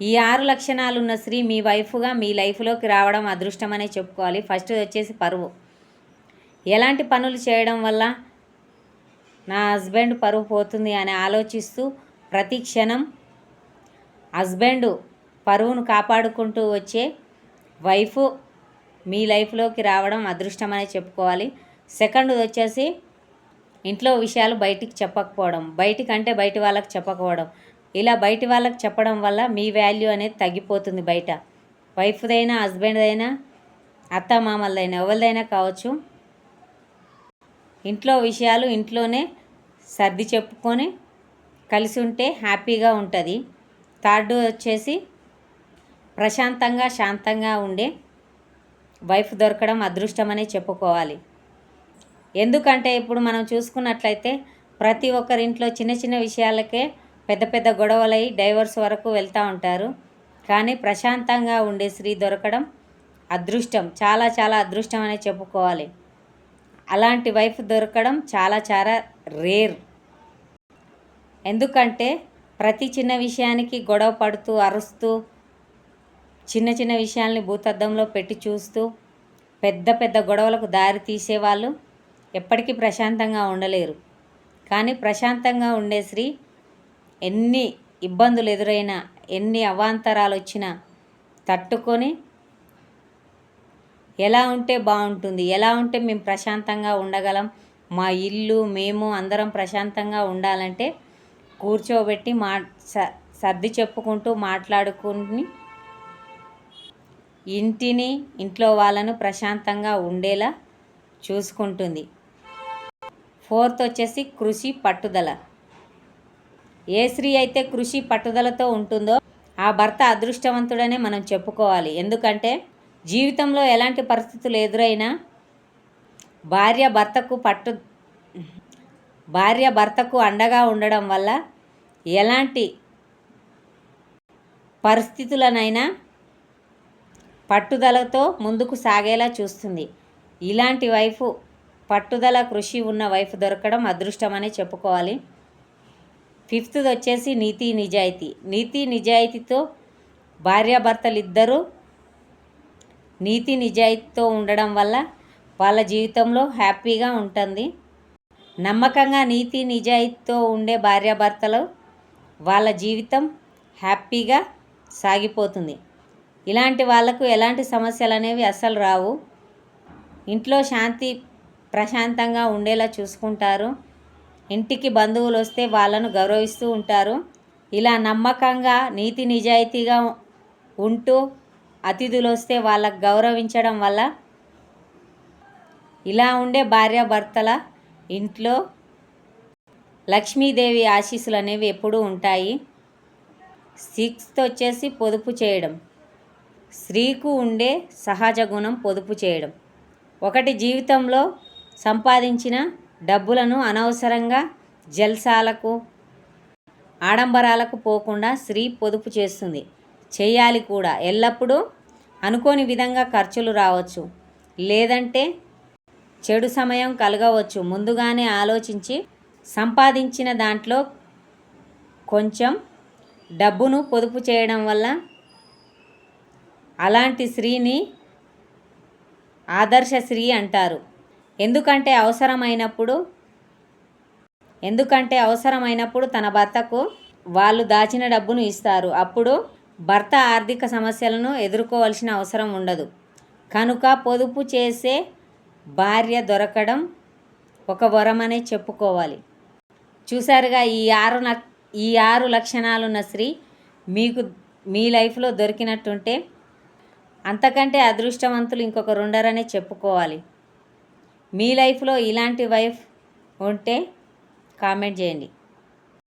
ఈ ఆరు లక్షణాలు ఉన్న స్త్రీ మీ వైఫ్గా మీ లైఫ్లోకి రావడం అదృష్టమనే చెప్పుకోవాలి. ఫస్ట్ వచ్చేసి పరువు. ఎలాంటి పనులు చేయడం వల్ల నా హస్బెండ్ పరువు పోతుంది అని ఆలోచిస్తూ ప్రతి క్షణం హస్బెండ్ పరువును కాపాడుకుంటూ వచ్చే వైఫ్ మీ లైఫ్లోకి రావడం అదృష్టమనే చెప్పుకోవాలి. సెకండ్ వచ్చేసి ఇంట్లో విషయాలు బయటికి చెప్పకపోవడం బయటికంటే బయట వాళ్ళకి చెప్పకపోవడం. ఇలా బయటి వాళ్ళకి చెప్పడం వల్ల మీ వాల్యూ అనేది తగ్గిపోతుంది బయట. వైఫ్దైనా హస్బెండ్దైనా అత్త మామలదైనా ఎవరిదైనా కావచ్చు. ఇంట్లో విషయాలు ఇంట్లోనే సర్ది చెప్పుకొని కలిసి ఉంటే హ్యాపీగా ఉంటుంది. థర్డ్ వచ్చేసి ప్రశాంతంగా శాంతంగా ఉండే వైఫ్ దొరకడం అదృష్టమనే చెప్పుకోవాలి. ఎందుకంటే ఇప్పుడు మనం చూసుకున్నట్లయితే ప్రతి ఒక్కరింట్లో చిన్న చిన్న విషయాలకే పెద్ద పెద్ద గొడవలై డైవర్స్ వరకు వెళ్తూ ఉంటారు. కానీ ప్రశాంతంగా ఉండే స్త్రీ దొరకడం అదృష్టం. చాలా చాలా అదృష్టం అనే చెప్పుకోవాలి. అలాంటి వైఫ్ దొరకడం చాలా చాలా రేర్. ఎందుకంటే ప్రతి చిన్న విషయానికి గొడవ పడుతూ అరుస్తూ చిన్న చిన్న విషయాల్ని భూతద్దంలో పెట్టి చూస్తూ పెద్ద పెద్ద గొడవలకు దారి తీసేవాళ్ళు ఎప్పటికీ ప్రశాంతంగా ఉండలేరు. కానీ ప్రశాంతంగా ఉండే స్త్రీ ఎన్ని ఇబ్బందులు ఎదురైనా ఎన్ని అవాంతరాలు వచ్చినా తట్టుకొని ఎలా ఉంటే బాగుంటుంది ఎలా ఉంటే మేము ప్రశాంతంగా ఉండగలం మా ఇల్లు మేము అందరం ప్రశాంతంగా ఉండాలంటే కూర్చోబెట్టి మా సర్ది చెప్పుకుంటూ మాట్లాడుకుని ఇంటిని ఇంట్లో వాళ్ళను ప్రశాంతంగా ఉండేలా చూసుకుంటుంది. ఫోర్త్ వచ్చేసి కృషి పట్టుదల. ఏ స్త్రీ అయితే కృషి పట్టుదలతో ఉంటుందో ఆ భర్త అదృష్టవంతుడనే మనం చెప్పుకోవాలి. ఎందుకంటే జీవితంలో ఎలాంటి పరిస్థితులు ఎదురైనా భార్య భర్తకు పట్టు భార్య భర్తకు అండగా ఉండడం వల్ల ఎలాంటి పరిస్థితులనైనా పట్టుదలతో ముందుకు సాగేలా చూస్తుంది. ఇలాంటి వైఫ్ పట్టుదల కృషి ఉన్న వైఫ్ దొరకడం అదృష్టమనే చెప్పుకోవాలి. ఫిఫ్త్ది వచ్చేసి నీతి నిజాయితీ. నీతి నిజాయితీతో భార్యాభర్తలు ఇద్దరూ నీతి నిజాయితీతో ఉండడం వల్ల వాళ్ళ జీవితంలో హ్యాపీగా ఉంటుంది. నమ్మకంగా నీతి నిజాయితీతో ఉండే భార్యాభర్తలు వాళ్ళ జీవితం హ్యాపీగా సాగిపోతుంది. ఇలాంటి వాళ్ళకు ఎలాంటి సమస్యలు అనేవి అస్సలు రావు. ఇంట్లో శాంతి ప్రశాంతంగా ఉండేలా చూసుకుంటారు. ఇంటికి బంధువులు వస్తే వాళ్ళను గౌరవిస్తూ ఉంటారు. ఇలా నమ్మకంగా నీతి నిజాయితీగా ఉంటూ అతిథులు వస్తే వాళ్ళకు గౌరవించడం వల్ల ఇలా ఉండే భార్యాభర్తల ఇంట్లో లక్ష్మీదేవి ఆశీస్సులు అనేవి ఎప్పుడూ ఉంటాయి. సిక్స్త్ వచ్చేసి పొదుపు చేయడం. స్త్రీకు ఉండే సహజ గుణం పొదుపు చేయడం. ఒకటి జీవితంలో సంపాదించిన డబ్బులను అనవసరంగా జల్సాలకు ఆడంబరాలకు పోకుండా స్త్రీ పొదుపు చేస్తుంది. చేయాలి కూడా. ఎల్లప్పుడూ అనుకోని విధంగా ఖర్చులు రావచ్చు. లేదంటే చెడు సమయం కలగవచ్చు. ముందుగానే ఆలోచించి సంపాదించిన దాంట్లో కొంచెం డబ్బును పొదుపు చేయడం వల్ల అలాంటి స్త్రీని ఆదర్శ స్త్రీ అంటారు. ఎందుకంటే అవసరమైనప్పుడు ఎందుకంటే అవసరమైనప్పుడు తన భర్తకు వాళ్ళు దాచిన డబ్బును ఇస్తారు. అప్పుడు భర్త ఆర్థిక సమస్యలను ఎదుర్కోవాల్సిన అవసరం ఉండదు. కనుక పొదుపు చేసే భార్య దొరకడం ఒక వరమనే చెప్పుకోవాలి. చూసారుగా ఈ ఆరు ఈ ఆరు లక్షణాలున్న స్త్రీ మీకు మీ లైఫ్లో దొరికినట్టుంటే అంతకంటే అదృష్టవంతులు ఇంకొకరుండరనే చెప్పుకోవాలి. మీ లైఫ్లో ఇలాంటి వైఫ్ ఉంటే కామెంట్ చేయండి.